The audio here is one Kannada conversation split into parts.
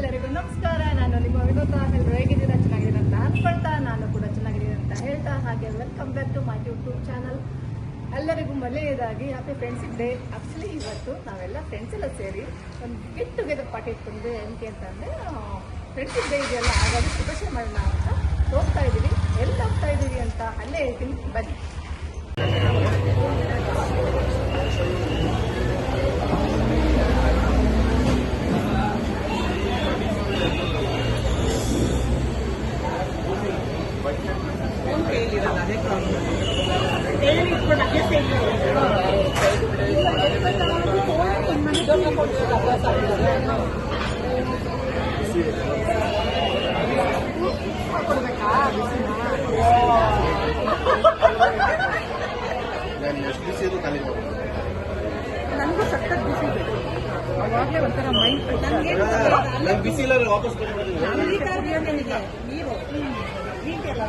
ಎಲ್ಲರಿಗೂ ನಮಸ್ಕಾರ. ನಾನು ನಿಮ್ಮ ವಿನೋದ ಎಲ್ಲರೂ ಹೇಗಿದ್ದೀರಾ? ಚೆನ್ನಾಗಿದ್ದೀರಾ ಅಂತ ಅನ್ಕೊಳ್ತಾ ನಾನು ಕೂಡ ಚೆನ್ನಾಗಿದ್ದೀನಿ ಅಂತ ಹೇಳ್ತಾ ಹಾಗೆ welcome back to my YouTube channel ಎಲ್ಲರಿಗೂ ಮಲೆಯದಾಗಿ ಹ್ಯಾಪಿ ಫ್ರೆಂಡ್ಸ್ ಡೇ ಆಕ್ಚುಲಿ ಇವತ್ತು ನಾವೆಲ್ಲ ಫ್ರೆಂಡ್ಸ್ ಎಲ್ಲ ಸೇರಿ ಒಂದು ಗೆಟ್ ಟುಗೆದರ್ ಪಾರ್ಟಿ ಇಟ್ಕೊಂಡು ಏನಕ್ಕೆ ಅಂತಂದರೆ ಫ್ರೆಂಡ್ಸ್ ಡೇ ಇದೆಯಲ್ಲ, ಹಾಗಾಗಿ ಪ್ರಿಪರೇಷನ್ ಮಾಡೋಣ ಅಂತ ಹೋಗ್ತಾ ಇದ್ದೀವಿ. ಎಲ್ಲಿ ಹೋಗ್ತಾ ಇದ್ದೀವಿ ಅಂತ ಅಲ್ಲೇ ಹೇಳ್ತೀನಿ. ಬನ್ನಿ. ನಾನು ಎಷ್ಟು ಬಿಸಿ ಇದ್ರು ಖಾಲಿ ಮಾಡ್ಬೋದು. ನನಗೂ ಸಖತ್ ಬಿಸಿ ಅವಾಗಲೇ ಒಂಥರ ಮೈಂಡ್ ನನಗೆ ನಾನು ಬಿಸಿ ಇಲ್ಲ ವಾಪಸ್ ನೀರು ಅಲ್ಲ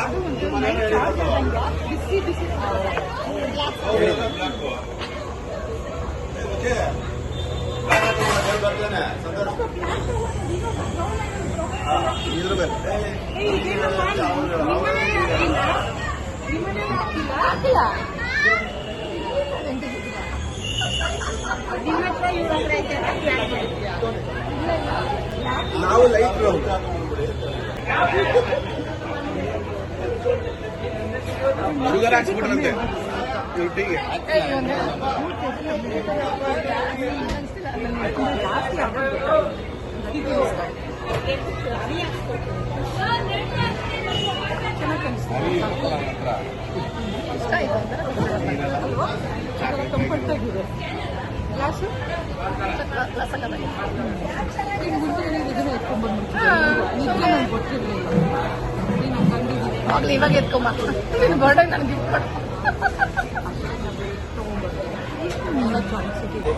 ಅದು ಒಂದು ಆದಂಗೆ. ಬಿಸಿ ಬಿಸಿ. ಇದ್ರ ಮೇಲೆ ಹಾಕಿಲ್ಲ ನಾವು ಲೈಟ್ ಗ್ರೌಂಡ್ ಹುಡುಗರ ಹಾಕ್ಸ್ಬಿಟ್ರಂತೆ. ಡ್ಯೂಟಿಗೆ ಚೆನ್ನಾಗಿ ಇಷ್ಟ ಆಯ್ತು ಅಂತ ಕಂಫರ್ಟ್ ಆಗಿದೆ ಗ್ಲಾಸು ಈಗ ಮುಂಚೆ ನೀವು ಇದನ್ನ ಎತ್ಕೊಂಡ್ಬಂದ್ಬಿಡ್ತೀವಿ ನಿದ್ದೆ ನಂಗೆ ಗೊತ್ತಿರಲಿಲ್ಲ ನೀನು ಹಂಗೆ ಅಂದಿದ್ದೀನಿ ಆಗ್ಲಿ ಇವಾಗ ಎತ್ಕೊಂಬ ನಿನ್ನ ಬರ್ಡೇ ನನಗೆ ಗಿಫ್ಟ್ ಕೊಡು ಎಲ್ಲ ಚಾನ್ಸ್ ಇದೆ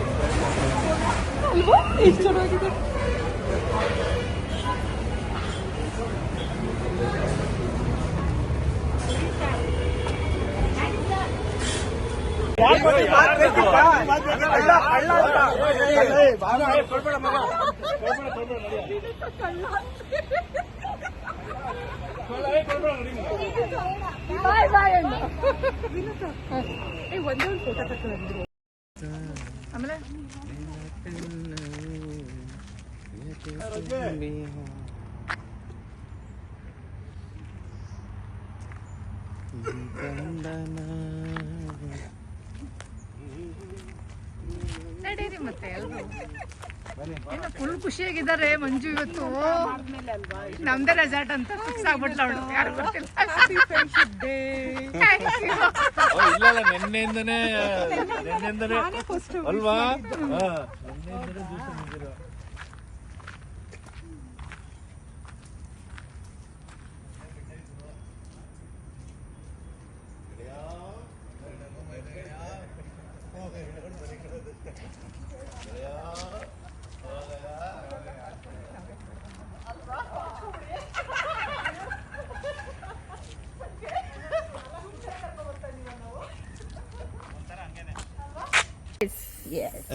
ಅಲ್ವಾ ಎಷ್ಟು ಚೆನ್ನಾಗಿದೆ ಬಾಯ್ ಬಾಯ್ ಅಣ್ಣ ಏ ಒಂದೇ ಒಂದು ಫೋಟೋ ತಗೊಂಡ್ರು ಆಮೇಲೆ ಏನೋ ಫುಲ್ ಖುಷಿಯಾಗಿದ್ದಾರೆ ಮಂಜು ಇವತ್ತು. ನಮ್ದೇ ರೆಸಾರ್ಟ್ ಅಂತ ಫಿಕ್ಸ್ ಆಗ್ಬಿಟ್ಲ ಅವಳು. ಯಾರು ಗೊತ್ತಿಲ್ಲ. ಇಲ್ಲ ನಿನ್ನೆಯಿಂದನೇ ನಿನ್ನೆಯಿಂದನೇ ಅಲ್ವಾ? ನಿನ್ನೆಯಿಂದನೇ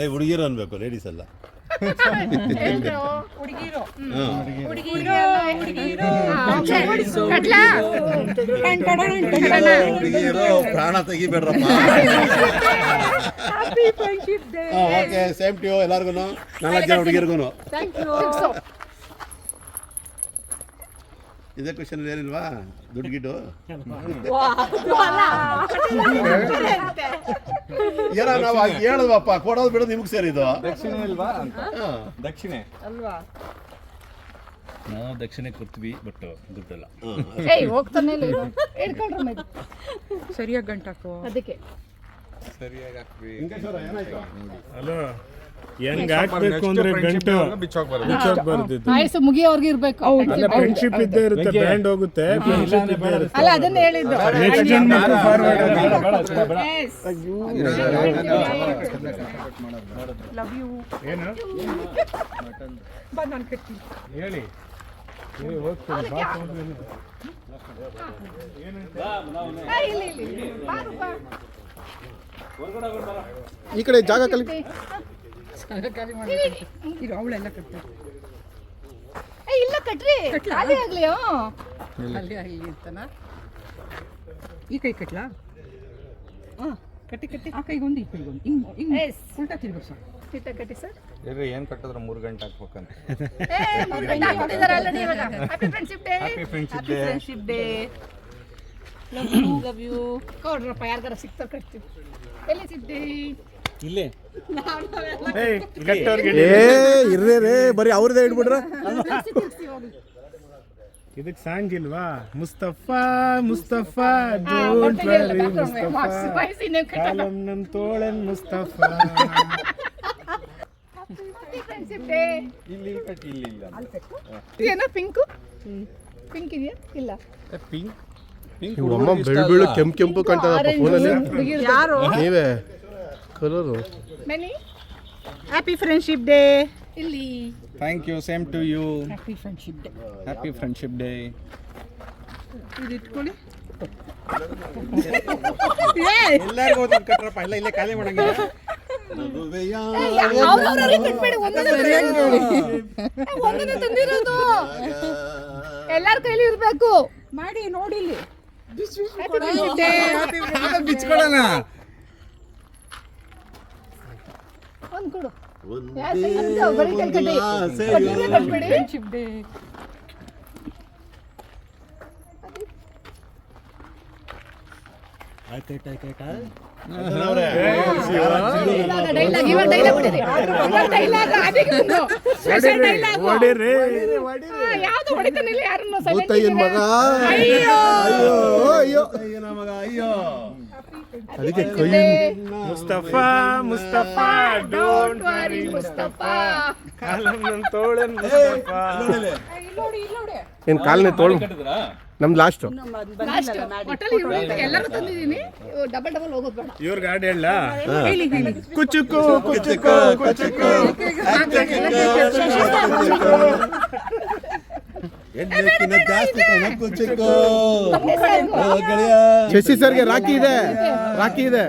ಹುಡುಗಿರು ಅನ್ಬೇಕು ಲೇಡೀಸ್ ಅಲ್ಲ ಎಲ್ರು? ಹುಡುಗಿರು ಕಡ್ಲಾ? ಹುಡುಗಿರು ಪ್ರಾಣ ತೆಗಿಬೇಡ್ರಪ್ಪ happy friendship day okay same to ಎಲ್ಲಾರ್ಗು ನಾಲ್ಕು ಜನ ಹುಡುಗಿರ್ಗು ಸಿಕ್ಸು. ಇದೇ ಕ್ವಶನ್ ಏನಿಲ್ವಾ ದುಡ್ಡು ಗಿಡ್ಡು ಏನೋ ನಾವು ಹೇಳದ್ವಪ್ಪ ಕೊಡೋದು ಬಿಡೋದು ನಿಮ್ಗೆ ಸೇರಿದ್ದು. ದಕ್ಷಿಣೆ ಇಲ್ವಾ ಅಂತ? ಹಾ. ದಕ್ಷಿಣೆ. ಅಲ್ವಾ? ನಾವು ದಕ್ಷಿಣೆ ಕೊಡ್ತೀವಿ ಬಟ್ ದುಡ್ಡಲ್ಲ ಏಯ್ ಹೋಗ್ತಾನೆ ಇಲ್ಲ ಇದು. ಹಿಡ್ಕೊಂಡ್ರು ಮೈ. ಸರಿಯಾಗಿ ಗಂಟಾಕು. ಅದಕ್ಕೆ. ಸರಿಯಾಗಿ ಏನಾಯ್ತು? ಅಲ್ಲ ಹೆಂಗ್ ಹಾಕ್ಬೇಕು ಅಂದ್ರೆ ಗಂಟು ಬಿಚ್ಚೋಕ್ ಬರ್ತಿತ್ತು ಆಯಸ್ಸು ಮುಗಿಯೋರ್ಗೆ ಇರ್ಬೇಕು. ಅಲ್ಲ ಫ್ರೆಂಡ್ಶಿಪ್ ಇದ್ದೇ ಇರುತ್ತೆ ಬ್ಯಾಂಡ್ ಹೋಗುತ್ತೆ ಫ್ರೆಂಡ್ಶಿಪ್ ಇದ್ದೇ ಇರುತ್ತೆ. ಅಲ್ಲ ಅದನ್ನ ಹೇಳಿದ್ದು. ನೆಕ್ಸ್ಟ್ ಫಾರ್ವರ್ಡ್ ಲವ್ ಯು ಏನು ಬಾ ನಾನು ಕಟ್ತೀನಿ. ಹೇಳಿ. ಹೇಳಿ ಹೋಗ್ತೀನಿ ಬಾ ಹೋಗ್ತೀನಿ. ಆ, ಇಲ್ಲಿ, ಇಲ್ಲಿ, ಇಲ್ಲಿ. ಬಾ. ಈ ಕಡೆ ಜಾಗ ಕಲಿ ಇದು ಅವಳೆಲ್ಲ ಕಟ್ತಾರೆ. ಕಟ್ರಿ. ಖಾಲಿ ಆಗ್ಲಿ. ಅಲ್ಲಿ ಅಲ್ಲಿ ಅಂತನಾ? ಈ ಕೈ ಕಟ್ಲಾ? ಹಾಂ ಕಟ್ಟಿ ಕಟ್ಟಿ. ಆ ಕೈಗೊಂದು ಈ ಕೈಗೊಂದು ಹಿಂಗ್ ಹಿಂಗ್ ಉಲ್ಟಾ ಉಲ್ಟಾ ಸರ್ ಚಿಟ್ಟ ಕಟ್ಟಿ ಸರ್. ಇರ್ರಿ ಏನ್ ಕಟ್ಟಿದ್ರೆ ಮೂರು ಗಂಟೆ ಹಾಕ್ಬೇಕಂತ. Happy friendship day happy friendship day friendship day love you love you ಕೊಡ್ರಪ್ಪ ಯಾರಿಗಾರ ಸಿಗ್ತಾರೆ ಕಟ್ತೀವಿ. ಎಲ್ಲಿ ಸಿದ್ದಿ ಇಲ್ಲೇ. ಏ ಇರ್ರೇ ರೇ ಬರೀ ಅವ್ರದೇ ಇಟ್ಬಿಟ್ರ. ಇದಕ್ಕೆ ಸಾಂಗ್ ಇಲ್ವಾ? Mustafa Mustafa don't worry Mustafa. Column ನನ್ ತೋಳನ್ ಮುಸ್ತಫಾ. ಇಲ್ಲಿ ಕಟ್ಟಿ ಇಲ್ಲಿ ಇಲ್ಲ. ಏನೋ ಪಿಂಕು? ಪಿಂಕ್ ಇದೆಯಾ? ಇಲ್ಲ. ಪಿಂಕ್? ಪಿಂಕ್ ಅಮ್ಮ ಬೆಳ್ ಬೆಳು ಕೆಂಪು ಕೆಂಪು ಕಾಣ್ತದಪ್ಪ ಫೋನಲ್ಲಿ. ಯಾರು? ನೀವೇ. Colour? Many happy friendship day ಇಲ್ಲಿ. Thank you same to you happy friendship day happy friendship day ಇದು ಇಟ್ಕೊಳ್ಳಿ ಎಲ್ಲರಿಗೂ ಕಟ್ರಪ್ಪ ಎಲ್ಲ ಇಲ್ಲೇ ಖಾಲಿ ಮಾಡಂಗಿಲ್ಲ. ತಂದಿರೋದು. ಎಲ್ಲಾರ ಕೈಲಿ ಇರ್ಬೇಕು. ಮಾಡಿ ನೋಡಿ ಇಲ್ಲಿ ಬಿಚ್ಕೊಳ್ಳೋಣ ಒಂದ್ ಕೊಡು. ಬರೀ ಕಟ್ಟಿ ಕಟ್ಬೇಡಿ ಫ್ರೆಂಡ್ಶಿಪ್ ಡೇ ಯಾರನ್ನು ಮಗ. ಅಯ್ಯೋ. ಅಯ್ಯೋ ಅಯ್ಯೋ. ಮಗ ಅಯ್ಯೋ. ಅದಕ್ಕೆ ಕೈ ಮುಸ್ತಫಾ ಮುಸ್ತಫಾ ಡೋಂಟ್ ವರಿ ಮುಸ್ತಫಾ. ಕಾಲನ್ನ ನನ್ ತೋಳನ್ ಮುಸ್ತಫಾ. ಏನ್ ಕಾಲನ್ನ ತೋಳು? ನಮ್ ನಮ್ದು ಲಾಸ್ಟ್ ಲಾಸ್ಟ್ ಎಲ್ಲರೂ ತಂದಿದ್ದೀನಿ. ಡಬಲ್ ಡಬಲ್ ಹೋಗೋದು ಬೇಡ. ಇವ್ರ ಗಾಡಿ ಹೇಳ ಕುಚುಕು ಕುಚುಕು ಕುಚುಕು. ಶಶಿ ಸರ್ಗೆ ರಾಖಿ ಇದೆ. ರಾಖಿ ಇದೆ.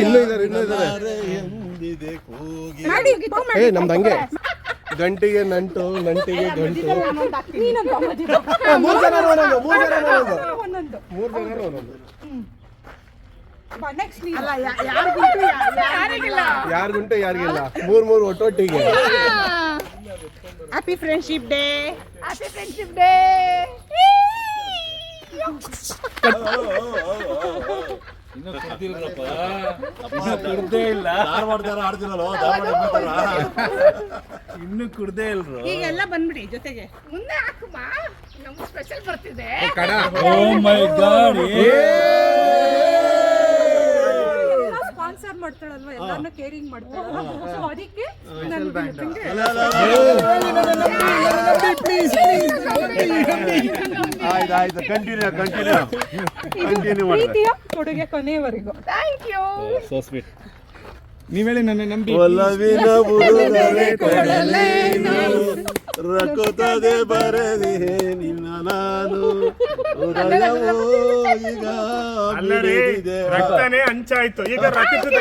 ಇಲ್ಲೂ ಇದಾರೆ ಇಲ್ಲೂ ಇದಾರೆ. ಮಾಡಿ ಏ ನಮ್ದು ಹಂಗೆ. ಗಂಟಿಗೆ ನಂಟು ನಂಟಿಗೆ ಗಂಟು. ಮೂರು ಜನ ಮೂರ್ ಜನ ನೋಡೋದು ಒಂದೊಂದು. ಮೂರ್ ಜನ ಯಾರಿಗಿಂಟು ಯಾರಿಗಿಲ್ಲ. ಮೂರ್ ಮೂರ್ ಒಟ್ಟೊಟ್ಟಿಗೆ happy friendship day happy friendship day ಇನ್ನು ಕುಡ್ದಿಲ್ರಪ್ಪ ಇನ್ನೂ ಕುಡ್ದೇ ಇಲ್ಲ. ಇನ್ನೂ ಕುಡ್ದೇ ಇಲ್ರು. ಈಗೆಲ್ಲ ಬಂದ್ಬಿಡಿ ಜೊತೆಗೆ. ಮುಂದೆ ಹಾಕಮ್ಮ ನಮ್ಗೆ ಸ್ಪೆಷಲ್ ಬರ್ತಿದೆ. ಓ ಮೈ ಗಾಡ್ ಮಾಡ್ತಾಳಲ್ವಾ? ಎಲ್ಲಾನು ಕೇರಿಂಗ್ ಮಾಡ್ತಾಳಲ್ವಾ? ಸೊ ಅದಕ್ಕೆ ಆಯ್ತು ಆಯ್ತು. ಕಂಟಿನ್ಯೂ ಕಂಟಿನ್ಯೂ ಕಂಟಿನ್ಯೂ ಮಾಡಿ ಪ್ರೀತಿಯ ಕೊಡುಗೆ ಕೊನೆಯವರೆಗೂ. ಥ್ಯಾಂಕ್ ಯು ಸೋ ಸ್ವೀಟ್ ನೀವ್ ಹೇಳಿ ನನ್ನ ನಂಬಿ ಒಲವಿನ ಕೊಡಲೇ ಕೊಡಲೇನು. ರಕುತ್ತದೆ ಬರದೆ ನಿನ್ನ ನಾನು ಹೃದಯವು ಈಗ ಅಲ್ಲರಿ. ರಕ್ತನೇ ಹಂಚಾಯ್ತು. ಈಗ ಬರೀತಾರೆ.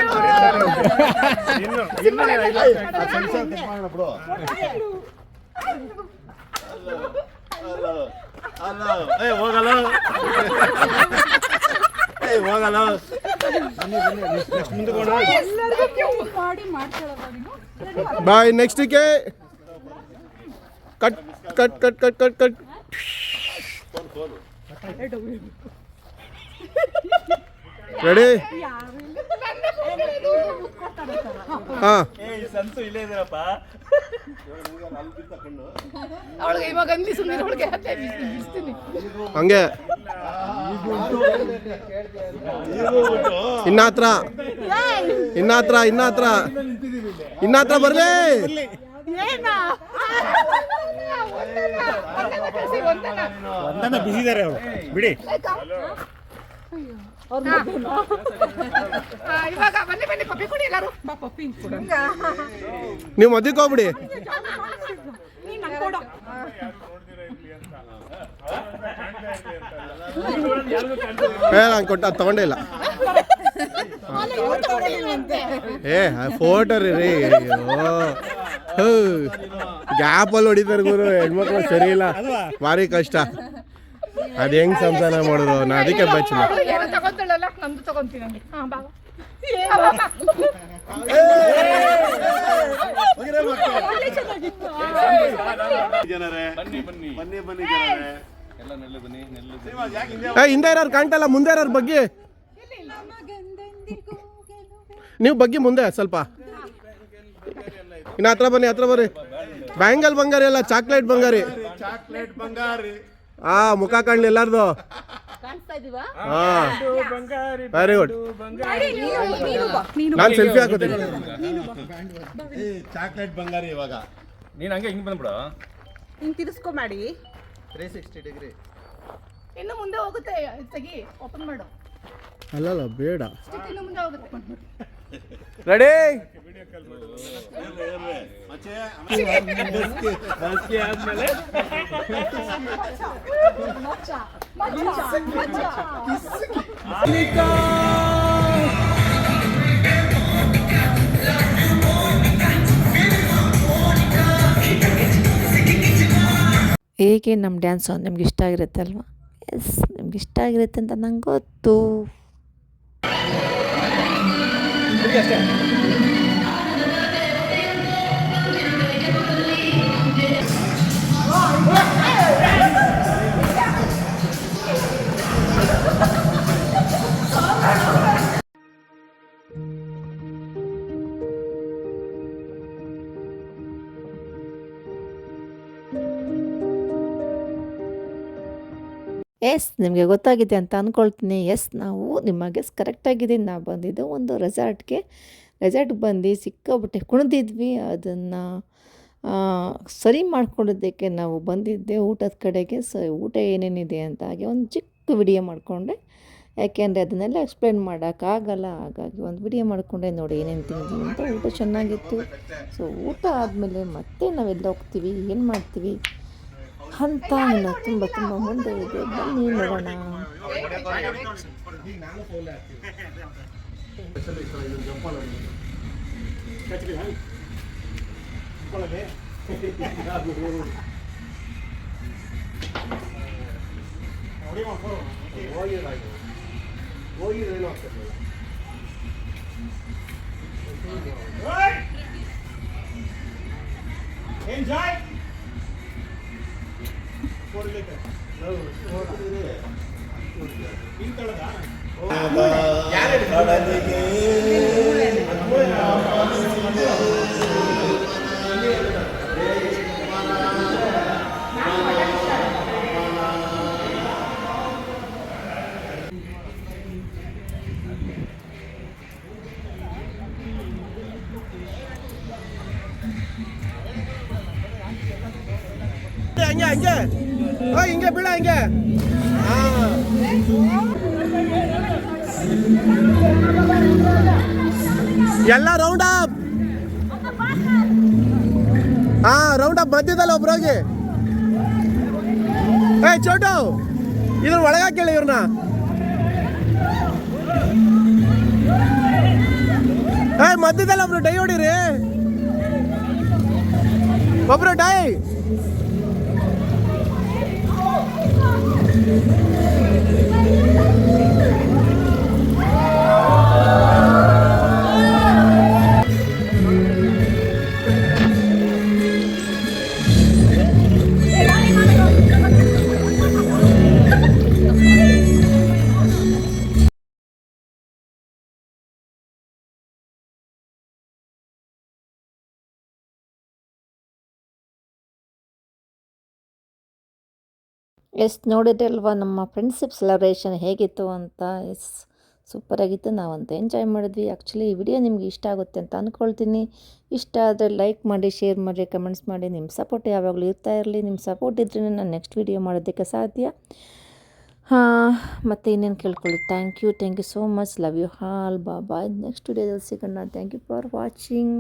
ಇನ್ನು ಇನ್ನು ಆ ಸಂಸಾರ ಕಟ್ ಮಾಡೋಣ ಬಿಡು. ಅಲ್ಲ, ಅಲ್ಲ, ಏ, ಹೋಗಲ್ಲ. ಏ, ಹೋಗಲ್ಲ. ನೀನು ಬಾಯ್ ನೆಕ್ಸ್ಟಿಗೆ cut cut cut cut cut cut. Ready ಹಾ. ಹಂಗೆ. ಇನ್ನ ಇನ್ನಾತ್ರ ಇನ್ನಾತ್ರ. ಇನ್ನಾತ್ರ ಇನ್ನ ಬರ್ಲಿ ಒಂದನ್ನ ಬಿಸಿದಾರೆ ಅವರು. ಬಿಡಿ. ಇವಾಗ ಬನ್ನಿ ಬನ್ನಿ ಪಪ್ಪಿ ಕೊಡಿ ಎಲ್ಲರೂ. ಬಾ ಪಪ್ಪಿ ನೀವು ಮದ್ಯಕ್ಕೆ ಹೋಗ್ಬಿಡಿ. ನೀನ್ ಕೊಟ್ಟು ಅದು ತಗೊಂಡೇ ಇಲ್ಲ. ಏ ಫೋಟೋ ರೀ ರೀ ಗ್ಯಾಪಲ್ಲಿ ಹೊಡಿತಾರೆ ಗುರು ಹೆಣ್ಮಕ್ಳು ಸರಿ ಇಲ್ಲ. ಭಾರಿ ಕಷ್ಟ. ಅದು ಹೆಂಗ್ ಸಂಸಾರ ಮಾಡಿದ್ರು ನಾ ಅದಕ್ಕೆ ಬಚ್ಚಿಲ್ಲ. ಏನೋ ತಗೊಂತಾಳಲ್ಲ ನಮ್ದು ತಗೊಂತೀನಿ ನಂಗೆ ಹಾ ಬಾ ಜನರೇ ಬನ್ನಿ ಬನ್ನಿ ಬನ್ನಿ ಬನ್ನಿ ಜನರೇ ಎಲ್ಲ ನೆಲ್ಲು ಬನ್ನಿ ನೆಲ್ಲು ಬನ್ನಿ. ಶ್ರೀನಿವಾಸ್ ಹಿಂದೆ ಏ ಹಿಂದೆ ಇರೋರು ಕಾಣ್ತಲ್ಲ ಮುಂದೆ ಇರೋರು ಬಗ್ಗೆ. ನೀವು ಬಗ್ಗೆ ಮುಂದೆ ಸ್ವಲ್ಪ. ಇನ್ನು ಹತ್ರ ಬನ್ನಿ ಹತ್ರ ಬರ್ರಿ ಬ್ಯಾಂಗಲ್ ಬಂಗಾರಿ ಅಲ್ಲ ಚಾಕ್ಲೇಟ್ ಬಂಗಾರಿ. ಚಾಕ್ಲೇಟ್ ಬಂಗಾರಿ. ಆ ಮುಖ ಕಾಣ್ಲಿ ಎಲ್ಲಾರ್ದು. ಹಾ. ವೆರಿ ಗುಡ್ ನಾನು ಸೆಲ್ಫಿ ಹಾಕೋತೀನಿ. ಚಾಕ್ಲೇಟ್ ಬಂಗಾರಿ ಇವಾಗ. ನೀನು ಹಂಗೆ ಹಿಂಗ್ ಬಂದ್ಬಿಡ. ಹಿಂಗೆ ತಿರ್ಸ್ಕೊ ಮಾಡಿ. ಇನ್ನು ಮುಂದೆ ಹೋಗುತ್ತೆ ತೆಗಿ. ಓಪನ್ ಮಾಡು. ಅಲ್ಲಲ್ಲ ಬೇಡ. ಇನ್ನು ಮುಂದೆ ಹೋಗುತ್ತೆ. ರೆಡಿ ಮಚ್ಚೆ ಆದ್ಮೇಲೆ ಮಚ್ಚ ಮಚ್ಚ ಮಚ್ಚ ಹೇಗೆ ನಮ್ಮ ಡ್ಯಾನ್ಸು ನಿಮ್ಗೆ ಇಷ್ಟ ಆಗಿರುತ್ತೆ ಅಲ್ವಾ ಎಸ್ ನಿಮ್ಗೆ ಇಷ್ಟ ಆಗಿರುತ್ತೆ ಅಂತ ನಂಗೆ ಗೊತ್ತು. 没事。ಎಸ್, ನಿಮಗೆ ಗೊತ್ತಾಗಿದೆ ಅಂತ ಅಂದ್ಕೊಳ್ತೀನಿ ಎಸ್, ನಾವು ನಿಮಗೆ ಕರೆಕ್ಟಾಗಿದ್ದೀನಿ ಕರೆಕ್ಟಾಗಿದೆ ನಾವು ಬಂದಿದ್ದು ಒಂದು ರೆಸಾರ್ಟ್ಗೆ ರೆಸಾರ್ಟ್ಗೆ ಬಂದು ಸಿಕ್ಕಾಬಿಟ್ಟೆ ಕುಣಿದಿದ್ವಿ. ಅದನ್ನು ಸರಿ ಮಾಡ್ಕೊಂಡಿದ್ದಕ್ಕೆ ನಾವು ಬಂದಿದ್ದೆ ಊಟದ ಕಡೆಗೆ. ಸ, ಊಟ ಏನೇನಿದೆ ಅಂತ ಹಾಗೆ ಒಂದು ಚಿಕ್ಕ ವಿಡಿಯೋ ಮಾಡಿಕೊಂಡೆ. ಯಾಕೆಂದರೆ ಅದನ್ನೆಲ್ಲ ಎಕ್ಸ್ಪ್ಲೇನ್ ಮಾಡೋಕ್ಕಾಗಲ್ಲ ಹಾಗಾಗಿ ಒಂದು ವಿಡಿಯೋ ಮಾಡಿಕೊಂಡೆ. ನೋಡಿ ಏನೇನು ತಿಂದ್ವಿ ಅಂತ. ಊಟ ಚೆನ್ನಾಗಿತ್ತು. ಸೊ ಊಟ ಆದಮೇಲೆ ಮತ್ತೆ ನಾವೆಲ್ಲ ಹೋಗ್ತೀವಿ. ಏನು ಮಾಡ್ತೀವಿ? ಅಂತ ಇನ್ನು ತುಂಬ ತುಂಬ ಮುಂದೆ ಇದೆ ಬನ್ನಿ ನೋಡೋಣ ಹಂಗೆ ಎಲ್ಲ ರೌಂಡ್ ಅಪ್ ಹಾ ರೌಂಡ್ ಅಪ್ ಬಂದಿದ್ದಲ್ಲ ಒಬ್ರೋಗಿ. ಏ, ಚೋಟು, ಇದ್ರ ಒಳಗ ಕೇಳಿ ಇವ್ರನ್ನ ಏ, ಮಧ್ಯದಲ್ಲಿ ಒಬ್ರು, ಡೈ ಹೊಡಿರಿ. ಒಬ್ರು, ಡೈ. ಎಸ್ ನೋಡಿದ್ರಲ್ವಾ, ನಮ್ಮ ಫ್ರೆಂಡ್ಶಿಪ್ ಸೆಲೆಬ್ರೇಷನ್ ಹೇಗಿತ್ತು ಅಂತ? ಎಸ್ ಸೂಪರಾಗಿತ್ತು ನಾವಂತ ಎಂಜಾಯ್ ಮಾಡಿದ್ವಿ. ಆ್ಯಕ್ಚುಲಿ ಈ ವಿಡಿಯೋ ನಿಮ್ಗೆ ಇಷ್ಟ ಆಗುತ್ತೆ ಅಂತ ಅಂದ್ಕೊಳ್ತೀನಿ ಇಷ್ಟ ಆದರೆ ಲೈಕ್ ಮಾಡಿ ಶೇರ್ ಮಾಡಿ ಕಮೆಂಟ್ಸ್ ಮಾಡಿ. ನಿಮ್ಮ ಸಪೋರ್ಟ್ ಯಾವಾಗಲೂ ಇರ್ತಾ ಇರಲಿ. ನಿಮ್ಮ ಸಪೋರ್ಟ್ ಇದ್ರೆ ನಾನು ನೆಕ್ಸ್ಟ್ ವಿಡಿಯೋ ಮಾಡೋದಕ್ಕೆ ಸಾಧ್ಯ. ಹಾಂ, ಮತ್ತು ಇನ್ನೇನು ಕೇಳ್ಕೊಳ್ಳಿ. Thank you thank you so much love you ಹಾಲ್ ಬಾಬಾ ನೆಕ್ಸ್ಟ್ ವಿಡಿಯೋದಲ್ಲಿ ಸಿಗೋಣ. Thank you for watching